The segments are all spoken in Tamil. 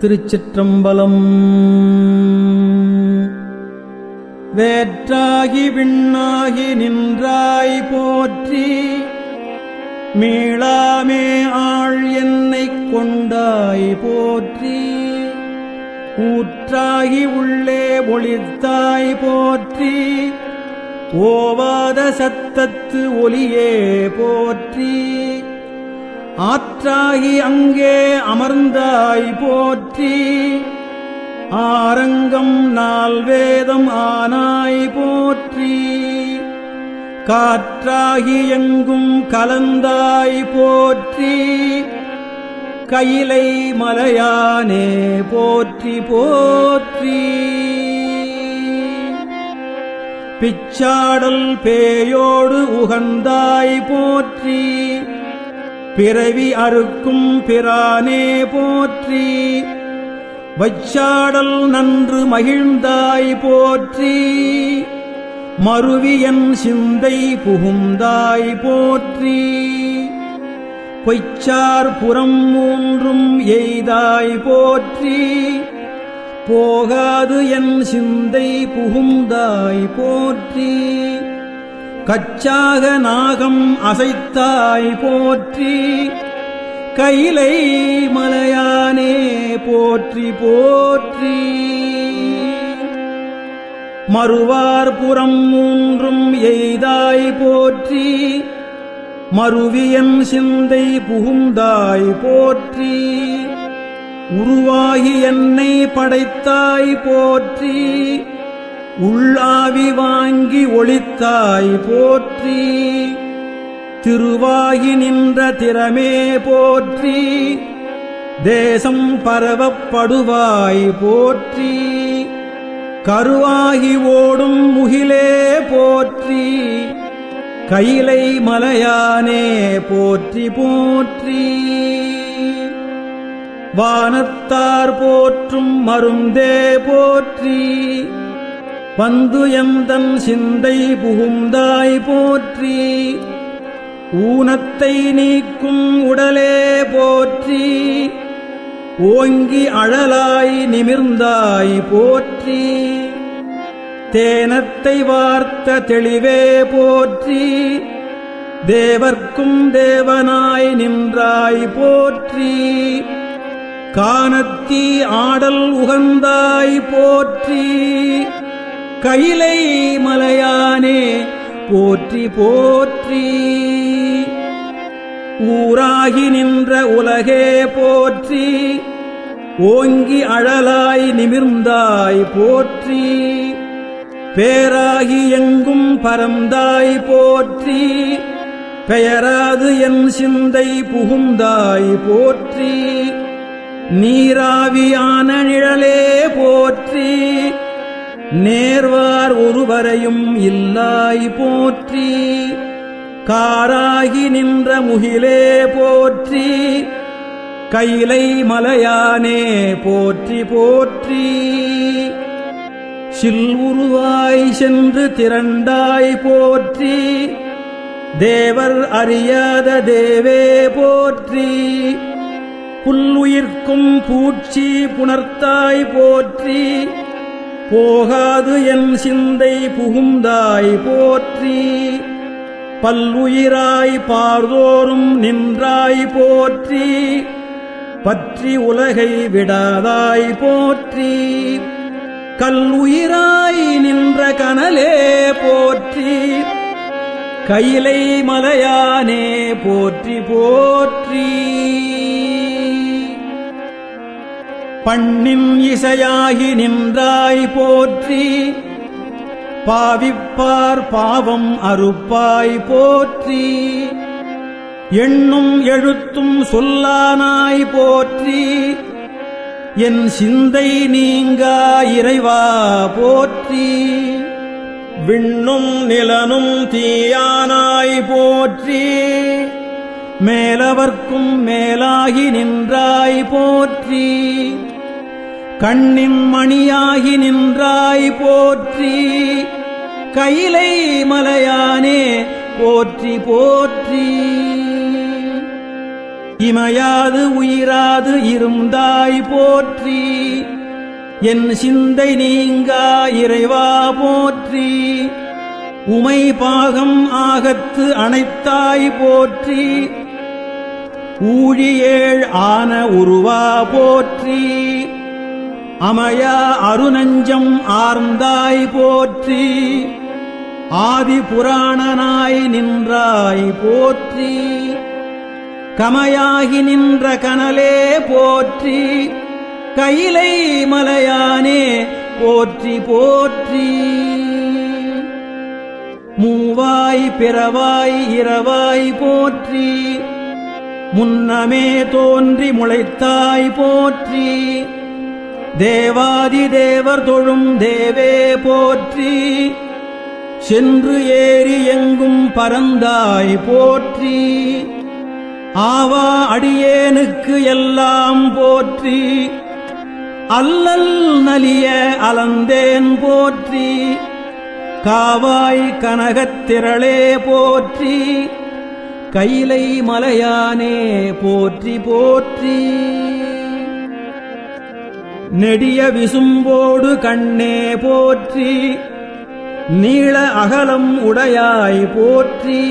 திருச்சிற்றம்பலம். வேற்றாகி விண்ணாகி நின்றாய் போற்றி மீளாமே ஆள் என்னைக் கொண்டாய் போற்றி ஊற்றாகி உள்ளே ஒளித்தாய் போற்றி ஓவாத சத்தத்து ஒலியே போற்றி. ஆற்றாகி அங்கே அமர்ந்தாய் போற்றி. ஆரங்கம் நால் வேதம் ஆனாய் போற்றி. காற்றாகி எங்கும் கலந்தாய் போற்றி. கையிலை மலையானே போற்றி போற்றி. பிச்சாடல் பேயோடு உகந்தாய் போற்றி. பிறவி அறுக்கும் பிரானே போற்றி. வச்சாடல் நன்று மகிழ்ந்தாய் போற்றி. மருவியன் சிந்தை புகுந்தாய் போற்றி. பொய்ச்சார் புறம் மூன்றும் எய்தாய் போற்றி. போகாது என் சிந்தை புகுந்தாய் போற்றி. கச்சாக நாகம் அசைத்தாய் போற்றி கைலை மலையானே போற்றி போற்றி. மறுவார் புறம் மூன்றும் எய்தாய் போற்றி மறுவியன் சிந்தை புகுந்தாய் போற்றி. உருவாகி என்னை படைத்தாய் போற்றி உள்ளாவி வாங்கி ஒளித்தாய் போற்றி. திருவாகி நின்ற திறமே போற்றி. தேசம் பரவப்படுவாய் போற்றி. கருவாகி ஓடும் முகிலே போற்றி. கையிலை மலையானே போற்றி போற்றி. வானத்தார் போற்றும் மருந்தே போற்றி. பந்து எந்தம் சிந்தை புகுந்தாய் போற்றி. ஊனத்தை நீக்கும் உடலே போற்றி. ஓங்கி அழலாய் நிமிர்ந்தாய் போற்றி. தேனத்தை வார்த்த தெளிவே போற்றி. தேவர்க்கும் தேவனாய் நின்றாய் போற்றி. காணத்தி ஆடல் உகந்தாய் போற்றி. கயிலை மலையானே போற்றி போற்றி. ஊராகி நின்ற உலகே போற்றி. ஓங்கி அழலாய் நிமிர்ந்தாய் போற்றி. பேராகி எங்கும் பரந்தாய் போற்றி. பெயராது என் சிந்தை புகுந்தாய் போற்றி. நீராவியான நிழலே போற்றி. நேர்வார் ஒருவரையும் இல்லாய் போற்றி காராகி நின்ற முகிலே போற்றி கைலை மலையானே போற்றி போற்றி. சில்வுருவாய் சென்று திரண்டாய் போற்றி தேவர் அறியாத தேவே போற்றி. புல்லுயிர்க்கும் பூச்சி புணர்த்தாய் போற்றி போகாது என் சிந்தை புகுந்தாய் போற்றி. பல்லுயிராய் பார்தோறும் நின்றாய் போற்றி. பற்றி உலகை விடாதாய் போற்றி. கல்லுயிராய் நின்ற கனலே போற்றி. கையிலை மலையானே போற்றி போற்றி. பண்ணின் இசையாகி நின்றாய் போற்றி. பாவிப்பார் பாவம் அறுப்பாய் போற்றி. எண்ணும் எழுத்தும் சொல்லானாய் போற்றி. என் சிந்தை நீங்கா இறைவா போற்றி. விண்ணும் நிலனும் தீயானாய் போற்றி. மேலவர்க்கும் மேலாகி நின்றாய் போற்றி. கண்ணின் மணியாகி நின்றாய் போற்றி கையிலை மலையானே போற்றி போற்றி. இமையாது உயிராது இருந்தாய் போற்றி என் சிந்தை நீங்கா இறைவா போற்றி. உமை பாகம் ஆகத்து அனைத்தாய் போற்றி ஊழியேழ் ஆன உருவா போற்றி. அமய அருநஞ்சம் ஆர்ந்தாய் போற்றி ஆதி புராணனாய் நின்றாய் போற்றி கமையாகி நின்ற கனலே போற்றி கைலை மலையானே போற்றி போற்றி. மூவாய் பிறவாய் இரவாய் போற்றி முன்னமே தோன்றி முளைத்தாய் போற்றி. தேவாதி தேவர் தொழும் தேவே போற்றி. சென்று ஏறி எங்கும் பரந்தாய் போற்றி. ஆவா அடியேனுக்கு எல்லாம் போற்றி. அல்லல் நலிய அலந்தேன் போற்றி. காவாய் கனகத்திரளே போற்றி. கைலை மலையானே போற்றி போற்றி. நெடிய விசும்போடு கண்ணே போற்றி நீள அகலம் உடையாய் போற்றி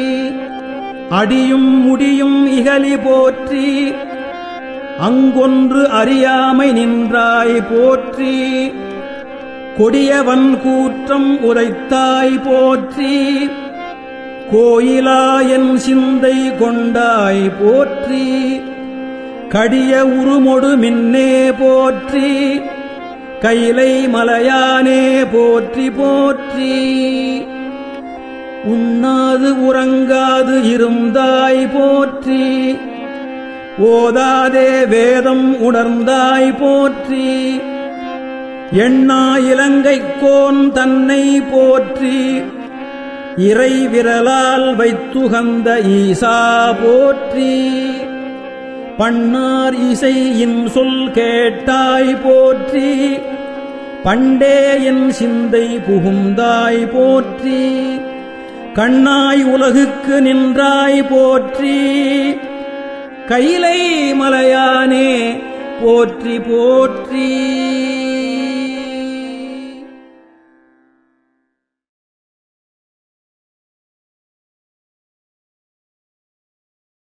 அடியும் முடியும் இகலி போற்றி அங்கொன்று அறியாமை நின்றாய் போற்றி கொடியவன் கூற்றம் உரைத்தாய் போற்றி கோயிலாயன் சிந்தை கொண்டாய் போற்றி. கடிய உருமொடு மின்னே போற்றி கைலை மலையானே போற்றி போற்றி. உண்ணாது உறங்காது இருந்தாய் போற்றி ஓதாதே வேதம் உணர்ந்தாய் போற்றி. எண்ணா இலங்கைக்கோன் தன்னை போற்றி இறை விரலால் வைத்துகந்த ஈசா போற்றி. பண்ணார் இசையின் சொல் கேட்டாய் போற்றி. பண்டே என் சிந்தை புகுந்தாய் போற்றி. கண்ணாய் உலகுக்கு நின்றாய் போற்றி. கைலை மலையானே போற்றி போற்றி.